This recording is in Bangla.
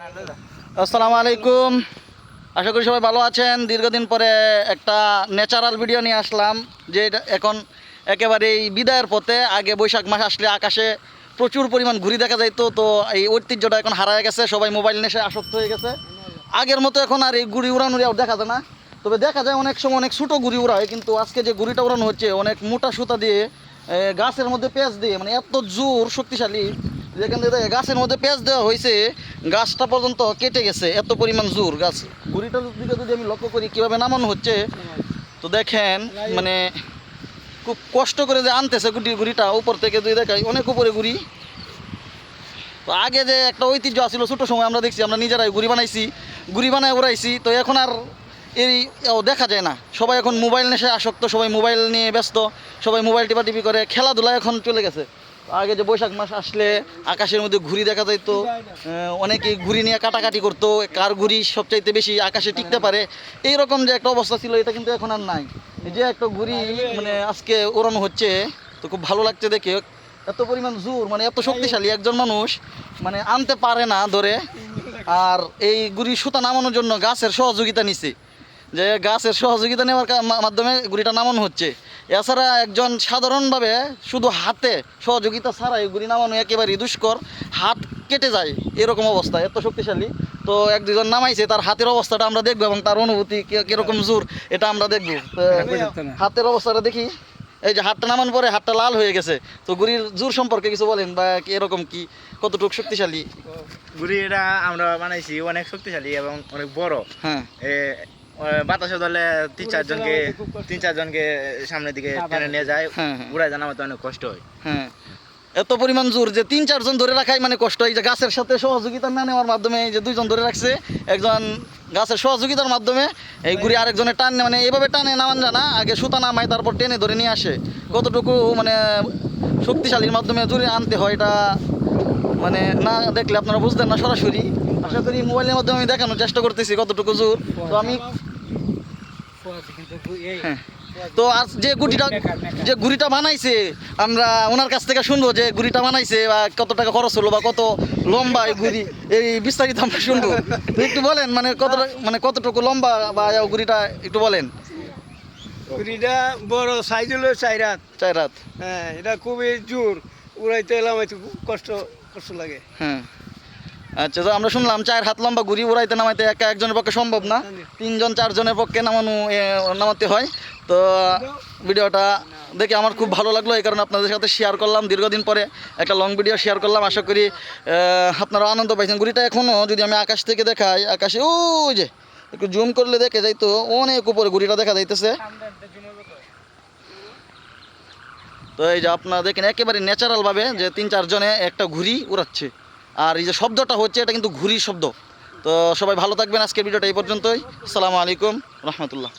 আসসালামু আলাইকুম। আশা করি সবাই ভালো আছেন। দীর্ঘদিন পরে একটা ন্যাচারাল ভিডিও নিয়ে আসলাম, যে এখন একেবারেই বিদায়ের পথে। আগে বৈশাখ মাস আসলে আকাশে প্রচুর পরিমাণ ঘুরি দেখা যাইতো, তো এই ঐতিহ্যটা এখন হারায় গেছে। সবাই মোবাইল নেশে আসক্ত হয়ে গেছে। আগের মতো এখন আর এই ঘুড়ি উড়ানুরি আর দেখা যায় না। তবে দেখা যায় অনেক সময় অনেক ছোটো ঘুড়ি উড়ায়, কিন্তু আজকে যে ঘুড়িটা উড়ানো হচ্ছে, অনেক মোটা সুতা দিয়ে গাছের মধ্যে পেঁয়াজ দিয়ে মানে এত জোর শক্তিশালী যেখান থেকে গাছের মধ্যে পেঁয়াজ দেওয়া হয়েছে, গাছটা পর্যন্ত কেটে গেছে, এত পরিমাণ জোর গাছ। ঘুড়িটার দিকে যদি আমি লক্ষ্য করি, কীভাবে নামানো হচ্ছে, তো দেখেন মানে খুব কষ্ট করে যে আনতেছে গুটি ঘুড়িটা উপর থেকে যদি দেখাই, অনেক উপরে ঘুড়ি তো আগে যে একটা ঐতিহ্য আছিল, ছোটো সময় আমরা দেখছি, আমরা নিজেরাই ঘুড়ি বানাইছি ঘুড়ি বানায় উড়াইছি, তো এখন আর এই দেখা যায় না। সবাই এখন মোবাইল নেশে আসক্ত, সবাই মোবাইল নিয়ে ব্যস্ত, সবাই মোবাইল টিপাটিপি করে, খেলাধুলা এখন চলে গেছে। আগে যে বৈশাখ মাস আসলে আকাশের মধ্যে ঘুড়ি দেখা যাইতো অনেকে ঘুড়ি নিয়ে কাটাকাটি করতো, কার ঘুড়ি সবচাইতে বেশি আকাশে টিকতে পারে, এইরকম যে একটা অবস্থা ছিল, এটা কিন্তু এখন আর নাই। এই যে একটা ঘুড়ি মানে আজকে ওড়ানো হচ্ছে, তো খুব ভালো লাগছে দেখে। এত পরিমাণ জোর মানে এত শক্তিশালী একজন মানুষ মানে আনতে পারে না ধরে। আর এই গুড়ি সুতা নামানোর জন্য গাছের সহযোগিতা নিছে। যে গাছের সহযোগিতা নেওয়ার মাধ্যমে গুড়িটা নামানো হচ্ছে। এছাড়া একজন সাধারণভাবে শুধু হাতে সহযোগিতা ছাড়া এই গুড়ি নামানো একেবারেই দুষ্কর। হাত কেটে যায় এরকম অবস্থা এত শক্তিশালী। তো এক দুজন নামাইছে তার হাতের অবস্থাটা আমরা দেখব এবং তার অনুভূতি কীরকম জোর এটা আমরা দেখব। হাতের অবস্থাটা দেখি। এই যে হাতটা নামানোর পরে হাতটা লাল হয়ে গেছে। তো গুড়ির জোর সম্পর্কে কিছু বলেন বা এরকম কি কতটুকু শক্তিশালী? গুড়ি এটা আমরা বানাইছি অনেক শক্তিশালী এবং অনেক বড়। হ্যাঁ। বাতাসে ধরলে তিন চারজনকে তিন চারজনকে সামনের দিকে টেনে নিয়ে যায়। হ্যাঁ, হ্যাঁ। উড়ায় জানাতে অনেক কষ্ট হয়। হ্যাঁ। এত পরিমাণ জোর যে তিন চারজন ধরে রাখাই মানে কষ্ট এই যে গাছের সাথে সহযোগিতা না নেওয়ার মাধ্যমে এই যে দুইজন ধরে রাখছে একজন গাছের সহযোগিতার মাধ্যমে এই ঘুরে আরেকজনের টান মানে এইভাবে টানে নামান জানা না আগে সুতা নামায় তারপর টেনে ধরে নিয়ে আসে। কতটুকু মানে শক্তিশালীর মাধ্যমে জোরে আনতে হয় এটা মানে না দেখলে আপনারা বুঝতেন না সরাসরি। আশা করি মোবাইলের মাধ্যমে আমি দেখানোর চেষ্টা করতেছি কতটুকু জোর। তো আমি হ্যাঁ। তো আর যে গুটিটা যে গুড়িটা বানাইছে আমরা ওনার কাছ থেকে শুনব যে গুড়িটা বানাইছে বা কত টাকা খরচ হলো বা কত লম্বা এই গুড়ি এই বিস্তারিত আমরা শুনব। একটু বলেন মানে কত মানে কতটুকু লম্বা বা গুড়িটা একটু বলেন। কুড়িটা বড় সাইজ হলো চাই রাত চার রাত হ্যাঁ এটা খুবই জোর। উড়াইতে এলাম একটু কষ্ট কষ্ট লাগে। হ্যাঁ। আচ্ছা তো আমরা শুনলাম চার হাত লম্বা ঘুরি উড়াইতে নামাইতে একা একজনের পক্ষে সম্ভব না। তিনজন চারজনের পক্ষে নামানো নামাতে হয়। তো ভিডিওটা দেখে আমার খুব ভালো লাগল এই কারণে আপনাদের সাথে শেয়ার করলাম। দীর্ঘদিন পরে একটা লং ভিডিও শেয়ার করলাম। আশা করি আপনারা আনন্দ পাইছেন। ঘুড়িটা এখনও যদি আমি আকাশ থেকে দেখাই আকাশে ওই যে একটু জুম করলে দেখে যাই তো অনেক উপরে ঘুড়িটা দেখা যাইতেছে। তো এই যে আপনারা দেখেন একেবারে ন্যাচারালভাবে যে তিন চারজনে একটা ঘুড়ি উড়াচ্ছে। আর এই যে শব্দটা হচ্ছে, এটা কিন্তু ঘুরির শব্দ। তো সবাই ভালো থাকবেন আজকের ভিডিওটা এই পর্যন্তই। আসসালামু আলাইকুম, রহমতুল্লাহ।